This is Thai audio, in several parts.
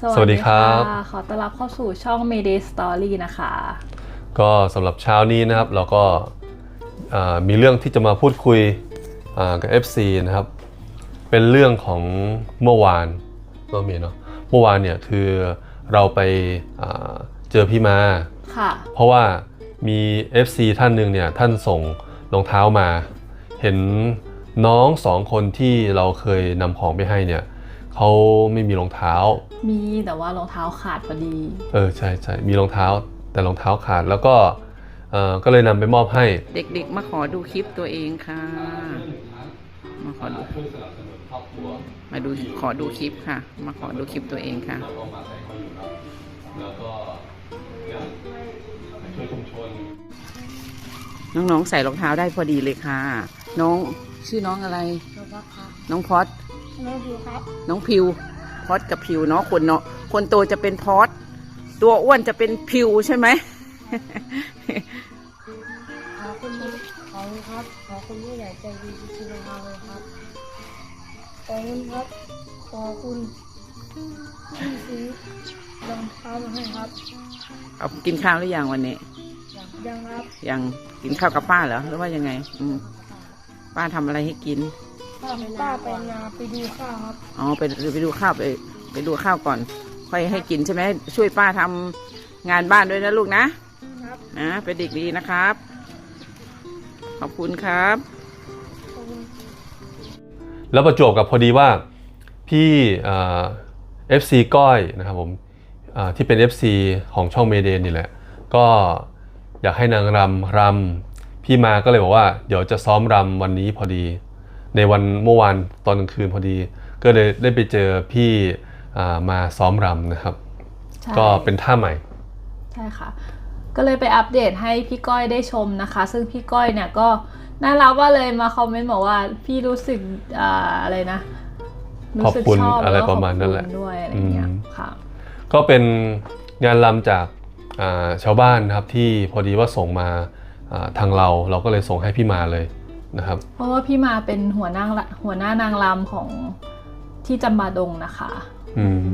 สวัสดีครับะขอต้อนรับเข้าสู่ช่อง Mayday Story นะคะ ก็สำหรับเช้านี้นะครับเราก็อ่ามีเรื่องที่จะมาพูดคุยอ่ากับ FC นะครับ เป็นเรื่องของเมื่อวานก็มีเนาะเมื่อวานเนี่ยคือเราไปอ่าเจอพี่มาค่ะเพราะว่ามี FC ท่านหนึ่งเนี่ยท่านส่งรองเท้ามา เห็นน้องสองคนที่เราเคยนำของไปให้เนี่ย เขาไม่มีรองเท้า มีแต่ว่ารองเท้าขาดพอดี เออใช่ใช่มีรองเท้า แต่รองเท้าขาดแล้วก็เออก็เลยนำไปมอบให้ เด็กๆ มาขอดูคลิปตัวเองค่ะ มาขอดูมาดูขอดูคลิปค่ะ มาขอดูคลิปตัวเองค่ะแล้วก็ช่วยชุมชนน้องๆใส่รองเท้าได้พอดีเลยค่ะ น้องชื่อน้องอะไร น้องพอด น้องพิวครับน้องพิวพอดกับพิวเนาะคนเนาะคนโตจะเป็นพอดตัวอ้วนจะเป็นพิวใช่ไหมขอบคุณขอบคุณครับขอบคุณผู้ใหญ่ใจดีที่ซื้อรองเท้าเลยครับขอบคุณครับขอบคุณที่ซื้อรองเท้ามาให้ครับเอากินข้าวหรือยังวันนี้อย่างยังครับยังกินข้าวกับป้าเหรอหรือว่ายังไง อืมป้าทำอะไรให้กิน ป้าป้าไปนาไปดูข้าวครับอ๋อไปไปดูข้าวไปไปดูข้าวก่อน ค่อยให้กินใช่ไหมช่วยป้าทำงานบ้านด้วยนะลูกนะครับนะเป็นเด็กดีนะครับ ขอบคุณครับขอบคุณแล้วประจวบกับพอดีว่าพี่เอฟซีก้อยนะครับผมอ่าที่เป็น FC ของช่องเมเดนนี่แหละ ก็อยากให้นางรำรำพี่มาก็เลยบอกว่า เดี๋ยวจะซ้อมรำวันนี้พอดี ในวันเมื่อวานตอนกลางคืนพอดี ก็เลยได้ไปเจอพี่อ่ามาซ้อมรำนะครับใช่ก็เป็นท่าใหม่ ใช่ค่ะ ก็เลยไปอัปเดตให้พี่ก้อยได้ชมนะคะ ซึ่งพี่ก้อยเนี่ยก็น่ารักว่าเลยมาคอมเมนต์บอกว่าพี่รู้สึกอ่าอะไรนะรู้สึกขอบคุณชอะไรแล้วก็ประมาณนั้นแหละขอบคุณด้วยอะไรอย่างเงี้ยอืมค่ะก็เป็นงานรำจากอ่าชาวบ้านนะครับที่พอดีว่าส่งมาอ่าทางเราเราก็เลยส่งให้พี่มาเลย นะครับ เพราะว่าพี่มาเป็นหัวหน้าละหัวหน้านางรำของที่จำบาดงนะคะ อืม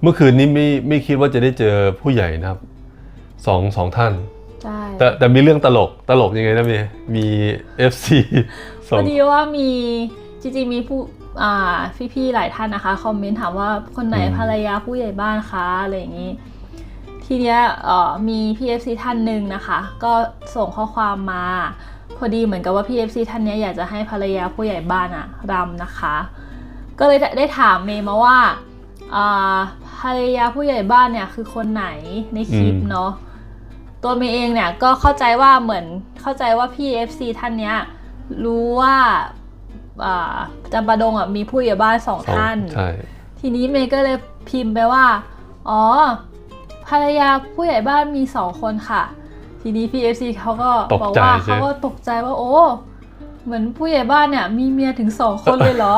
เมื่อคืนนี้ไม่ไม่คิดว่าจะได้เจอผู้ใหญ่นะครับสองสองท่านใช่แต่แต่มีเรื่องตลกตลกยังไงนะเมย์มี FC พส่งอดีว่ามีจริงๆมีผู้อ่าพี่ๆหลายท่านนะคะคอมเมนต์ถามว่าคนไหนอืมภรรยาผู้ใหญ่บ้านคะอะไรอย่างนี้ ทีเนี้ยเอ่อมี PFC ท่านหนึ่งนะคะ ก็ส่งข้อความมา พอดีเหมือนกับว่า PFC ท่านเนี้ยอยากจะให้ภรรยาผู้ใหญ่บ้านอะรำนะคะ ก็เลยได้ถามเมย์มาว่าอ่าภรรยาผู้ใหญ่บ้านเนี่ยคือคนไหนในคลิปอืมเนาะตัวเมย์เองเนี่ยก็เข้าใจว่าเหมือนเข้าใจว่าพี่ FC ท่านเนี้ยรู้ว่าอ่าจำปาดงอะมีผู้ใหญ่บ้านสองสองท่านใช่ทีนี้เมย์ก็เลยพิมพ์ไปว่า อ๋อ ภรรยาผู้ใหญ่บ้านมีสองคนค่ะ ทีนี้พี่เอฟซีเขาก็ตกบอกใจว่าใช่เขาก็ตกใจว่าโอ้ เหมือนผู้ใหญ่บ้านเนี่ย มีเมียถึงสองคนเลยเหรอ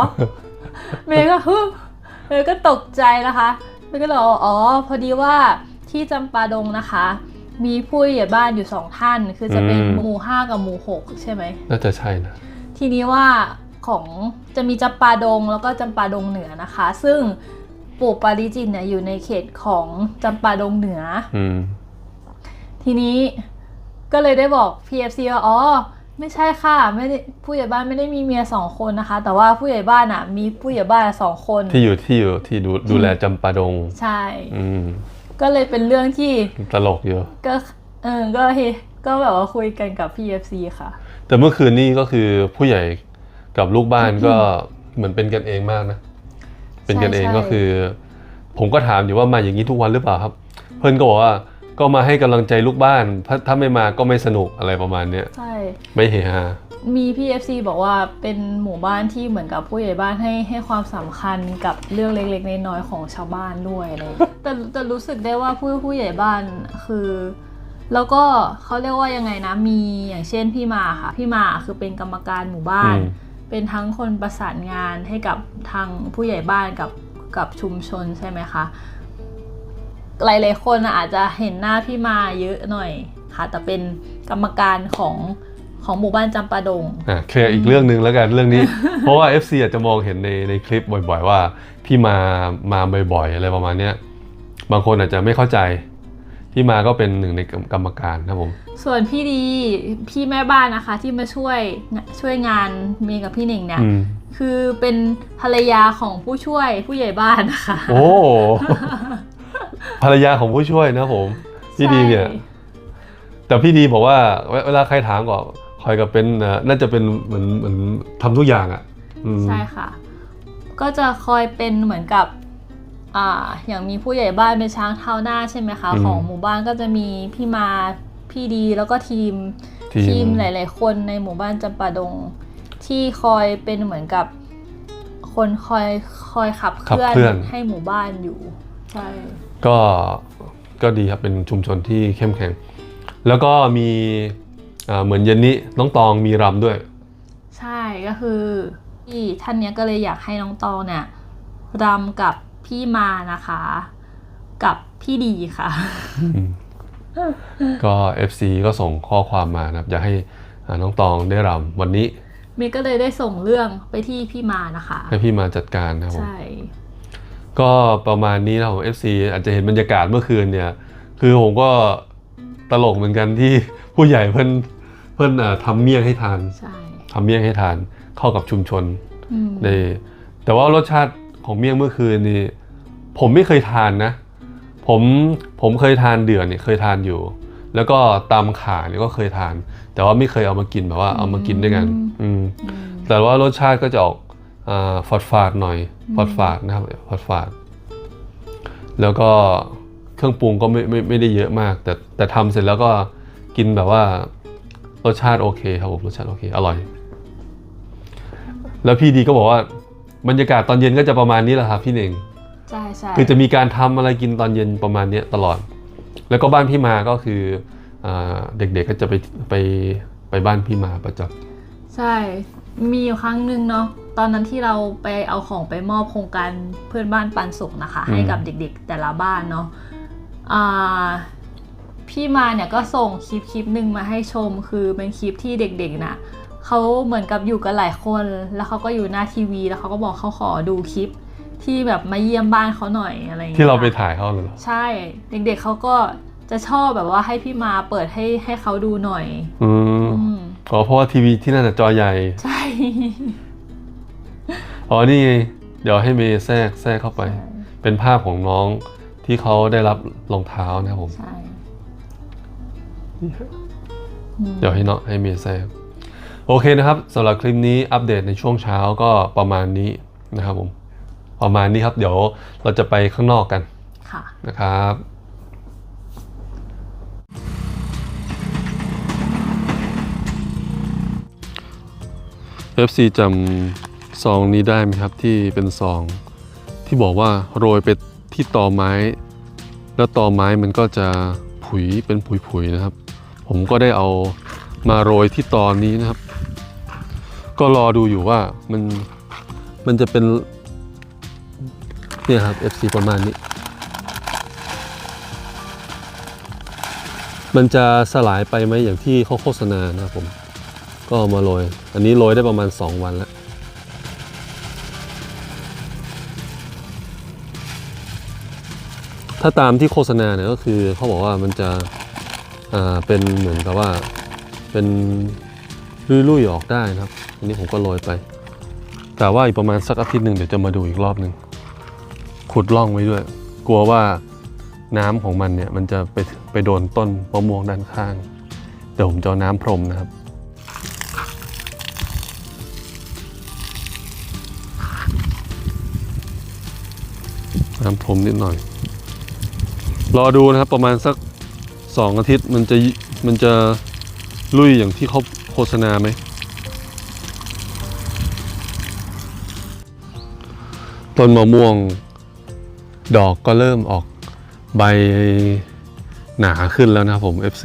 เมย์ก็ฮึเมย์ก็ตกใจนะคะเมย์ก็เลยบอกว่าอ๋อ พอดีว่าที่จำปาดงนะคะ มีผู้ใหญ่บ้านอยู่สองท่าน คือจะเป็นอืมหมู่ห้ากับหมู่หกใช่ไหมน่าจะใช่นะทีนี้ว่าของจะมีจำปาดงแล้วก็จำปาดงเหนือนะคะ ซึ่งปู่ปาริจิตเนี่ยอยู่ในเขตของจำปาดงเหนืออืมทีนี้ ก็เลยได้บอก PFC ว่าอ๋อไม่ใช่ค่ะไม่ได้ผู้ใหญ่บ้านไม่ได้มีเมียสองคนนะคะ แต่ว่าผู้ใหญ่บ้านอะ มีผู้ใหญ่บ้านสองคนที่อยู่ที่อยู่ที่ดูดูแลจำปาดง ใช่ อืมก็เลยเป็นเรื่องที่ตลกอยู่ก็เออก็เฮก็แบบว่าคุยกันกับ PFC ค่ะ แต่เมื่อคืนนี้ก็คือผู้ใหญ่กับลูกบ้านก็เหมือนเป็นกันเองมากนะ เป็นกันเองใช่ก็คือ ผมก็ถามอยู่ว่ามาอย่างนี้ทุกวันหรือเปล่าครับ เพื่อนก็บอกว่า ก็มาให้กำลังใจลูกบ้านถ้าถ้าไม่มาก็ไม่สนุกอะไรประมาณเนี้ยใช่ ไม่เฮฮามี PFC บอกว่าเป็นหมู่บ้านที่เหมือนกับผู้ใหญ่บ้านให้ให้ความสำคัญกับเรื่องเล็กๆน้อยๆของชาวบ้านด้วยอะไรอย่างเงี้ยแต่แต่รู้สึกได้ว่าผู้ผู้ใหญ่บ้านคือ แล้วก็เขาเรียกว่ายังไงนะมีอย่างเช่นพี่มาค่ะพี่มาคือเป็นกรรมการหมู่บ้านอืมเป็นทั้งคนประสานงานให้กับทางผู้ใหญ่บ้านกับกับชุมชนใช่ไหมคะ หลายๆคนอาจจะเห็นหน้าพี่มาเยอะหน่อยค่ะ แต่เป็นกรรมการของของหมู่บ้านจำปาดงอะเคลียร์อีกเรื่องหนึ่งแล้วกันเรื่องนี้ เพราะว่า FC อาจจะมองเห็นในในคลิปบ่อยๆว่า พี่มามาบ่อยๆอะไรประมาณเนี้ยบางคนอาจจะไม่เข้าใจ พี่มาก็เป็นหนึ่งในกรรมการครับผม ส่วนพี่ดีพี่แม่บ้านนะคะ ที่มาช่วยช่วยงานเมย์กับพี่หนิงเนี่ยอืมคือเป็นภรรยาของผู้ช่วยผู้ใหญ่บ้านนะคะ โอ้ ภรรยาของผู้ช่วยนะครับผม พี่ดีเนี่ยใช่แต่พี่ดีบอกว่าเวเวลาใครถามก็คอยกับเป็นเอ่อน่าจะเป็นเหมือนเหมือนทำทุกอย่างอะอืมใช่ค่ะ ก็จะคอยเป็นเหมือนกับอ่าอย่างมีผู้ใหญ่บ้านเป็นช้างเท้าหน้าใช่ไหมคะของหมู่บ้านก็จะมีพี่มาพี่ดีแล้วก็ทีมทีมหลาย ๆ คนในหมู่บ้านจำปาดง ที่คอยเป็นเหมือนกับคนคอยคอยขับเคลื่ขับเคลื่อนให้หมู่บ้านอยู่ ใช่ก็ก็ดีครับเป็นชุมชนที่เข้มแข็ง แล้วก็มีอ่าเหมือนเย็นนี้น้องตองมีรำด้วย ใช่ก็คือที่ท่านเนี้ยก็เลยอยากให้น้องตองเนี่ยรำกับพี่มานะคะ กับพี่ดีค่ะ ก็ FC ก็ส่งข้อความมานะครับ อยากให้อ่าน้องตองได้รำวันนี้เมย์ก็เลยได้ส่งเรื่องไปที่พี่มานะคะ ให้พี่มาจัดการนะครับผม ใช่ ก็ประมาณนี้นะครับผม FC อาจจะเห็นบรรยากาศเมื่อคืนเนี่ย คือผมก็ตลกเหมือนกันที่ผู้ใหญ่เพิ่นเพิ่นอ่าทำเมี่ยงให้ทานใช่ทำเมี่ยงให้ทานเข้ากับชุมชนอืมในแต่ว่ารสชาติของเมี่ยงเมื่อคืนนี่ผมไม่เคยทานนะ ผมผมเคยทานเดือนเนี่ยเคยทานอยู่ แล้วก็ตำขาเนี่ยก็เคยทาน แต่ว่าไม่เคยเอามากินแบบว่าเอามากินด้วยกัน อืมอืมแต่ว่ารสชาติก็จะออก อาฝาดฝาดๆหน่อยฝาดฝาดๆนะครับฝาดฝาดๆแล้วก็เครื่องปรุงก็ไม่ไม่ไม่ได้เยอะมาก แต่แต่ทำเสร็จแล้วก็กินแบบว่ารสชาติโอเคครับผมรสชาติโอเค อร่อย แล้วพี่ดีก็บอกว่าบรรยากาศตอนเย็นก็จะประมาณนี้แหละครับพี่เน่งใช่ใช่คือจะมีการทำอะไรกินตอนเย็นประมาณเนี้ยตลอด แล้วก็บ้านพี่มาก็คืออาเด็กๆก็จะไปไปไปบ้านพี่มาประจำใช่มีอยู่ครั้งหนึ่งเนาะ ตอนนั้นที่เราไปเอาของไปมอบโครงการเพื่อนบ้านปันสุขนะคะอืมให้กับเด็กๆแต่ละบ้านเนาะอ่าพี่มาเนี่ยก็ส่งคลิปคลิปหนึ่งมาให้ชม คือเป็นคลิปที่เด็กๆน่ะเขาเหมือนกับอยู่กันหลายคน แล้วเขาก็อยู่หน้าทีวี แล้วเขาก็บอกเขาขอดูคลิปที่แบบมาเยี่ยมบ้านเขาหน่อยอะไรอย่างเงี้ยที่เราไปค่ะถ่ายเขาเลยเหรอใช่ เด็กๆเขาก็จะชอบแบบว่าให้พี่มาเปิดให้ให้เขาดูหน่อย อืมอืมอ๋อเพราะว่าทีวีที่นั่นนะจอใหญ่ ใช่ อ๋อนี่ไงเดี๋ยวให้เมย์แทรกแทรกเข้าไป เป็นภาพของน้องที่เขาได้รับรองเท้านะครับผม ใช่เดี๋ยวให้เนาะให้เมย์แทรกโอเคนะครับสำหรับคลิปนี้อัปเดตในช่วงเช้าก็ประมาณนี้นะครับผม ประมาณนี้ครับ เดี๋ยวเราจะไปข้างนอกกันค่ะนะครับ FC จำ ซองนี้ได้ไหมครับที่เป็นซอง ที่บอกว่าโรยไปที่ตอไม้ แล้วตอไม้มันก็จะผุยเป็นผุยๆนะครับ ผมก็ได้เอามาโรยที่ตอนนี้นะครับ ก็รอดูอยู่ว่ามันมันจะเป็นเนี่ยครับ FC ประมาณนี้ มันจะสลายไปไหมอย่างที่เขาโฆษณานะครับผม ก็มาโรย อันนี้โรยได้ประมาณ 2 วันแล้ว ถ้าตามที่โฆษณาเนี่ยก็คือเขาบอกว่ามันจะอ่าเป็นเหมือนกับว่าเป็นลุยๆออกได้นะครับ อันนี้ผมก็โรยไป แต่ว่าอีกประมาณสักอาทิตย์หนึ่งเดี๋ยวจะมาดูอีกรอบหนึ่งขุดร่องไว้ด้วย กลัวว่าน้ำของมันเนี่ยมันจะไปไปโดนต้นมะม่วงด้านข้าง เดี๋ยวผมจะน้ำพรมนะครับน้ำพรมนิดหน่อย รอดูนะครับประมาณสักสองอาทิตย์มันจะมันจะลุยอย่างที่เขาโฆษณาไหม ต้นมะม่วงดอกก็เริ่มออกใบหนาขึ้นแล้วนะครับผม FC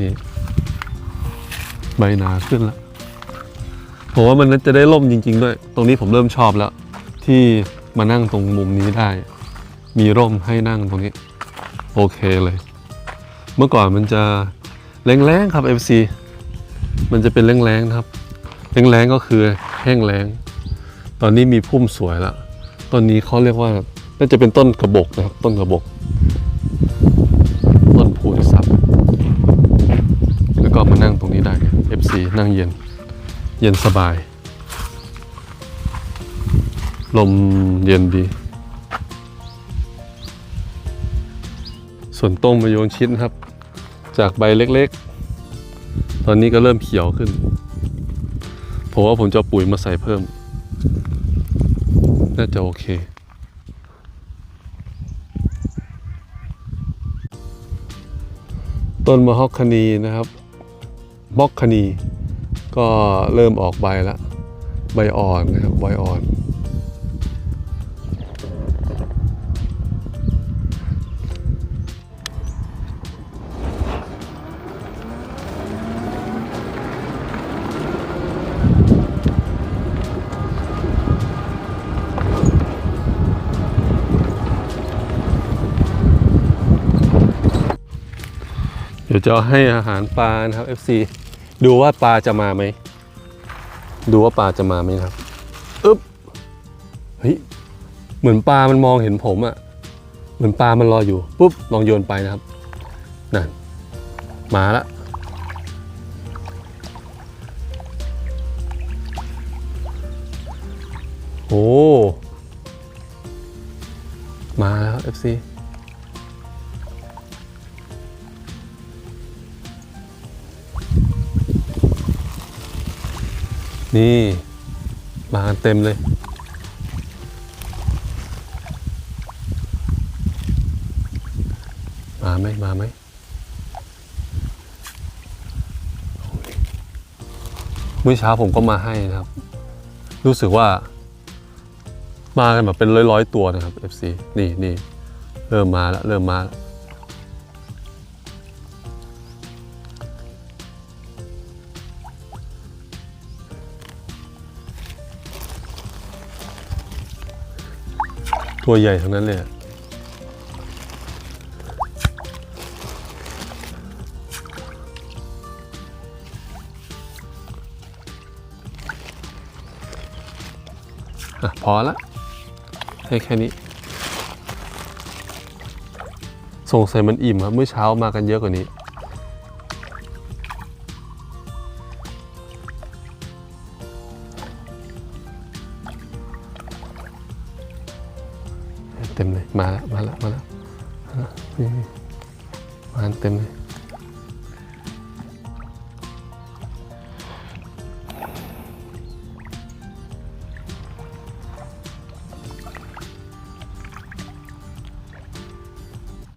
นี่ใบหนาขึ้นแล้วผมว่ามันน่าจะได้ร่มจริง ๆ ด้วย ตรงนี้ผมเริ่มชอบแล้ว ที่มานั่งตรงมุมนี้ได้ มีร่มให้นั่งตรงนี้ โอเคเลย เมื่อก่อนมันจะแรงๆครับ FC มันจะเป็นแรงๆนะครับแรงๆก็คือแห้งแล้งตอนนี้มีพุ่มสวยละต้นนี้เขาเรียกว่าน่าจะเป็นต้นกระบอกนะครับ ต้นกระบอกต้นพูนซับแล้วก็มานั่งตรงนี้ได้ FC นั่งเย็น เย็นสบาย ลมเย็นดี ส่วนต้มมะยงชิดนะครับ จากใบเล็กๆ ตอนนี้ก็เริ่มเขียวขึ้น ผมว่าผมจะปุ๋ยมาใส่เพิ่ม น่าจะโอเค ต้นมะฮอกคานีนะครับมอกคานีก็เริ่มออกใบแล้ว ใบอ่อนนะครับ ใบอ่อน เดี๋ยวจะให้อาหารปลานะครับ FC ดูว่าปลาจะมาไหม ดูว่าปลาจะมาไหมนะครับอึ๊บเฮ้ยเหมือนปลามันมองเห็นผมอะเหมือนปลามันรออยู่ปุ๊บลองโยนไปนะครับนั่นมาละโอ้มาแล้ว FC นี่ มากันเต็มเลย มาไหมมาไหมเมื่อเช้าผมก็มาให้นะครับ รู้สึกว่า มากันแบบเป็นร้อยๆตัวนะครับ FC นี่นี่เริ่มมาแล้วเริ่มมาแล้ว ตัวใหญ่ทั้งนั้นเลยอะอะพอละ ให้แค่นี้ สงสัยมันอิ่มครับ เมื่อเช้ามากันเยอะกว่านี้ เต็มเลย มาแล้วมาแล้วมาแล้วมาเต็มเลย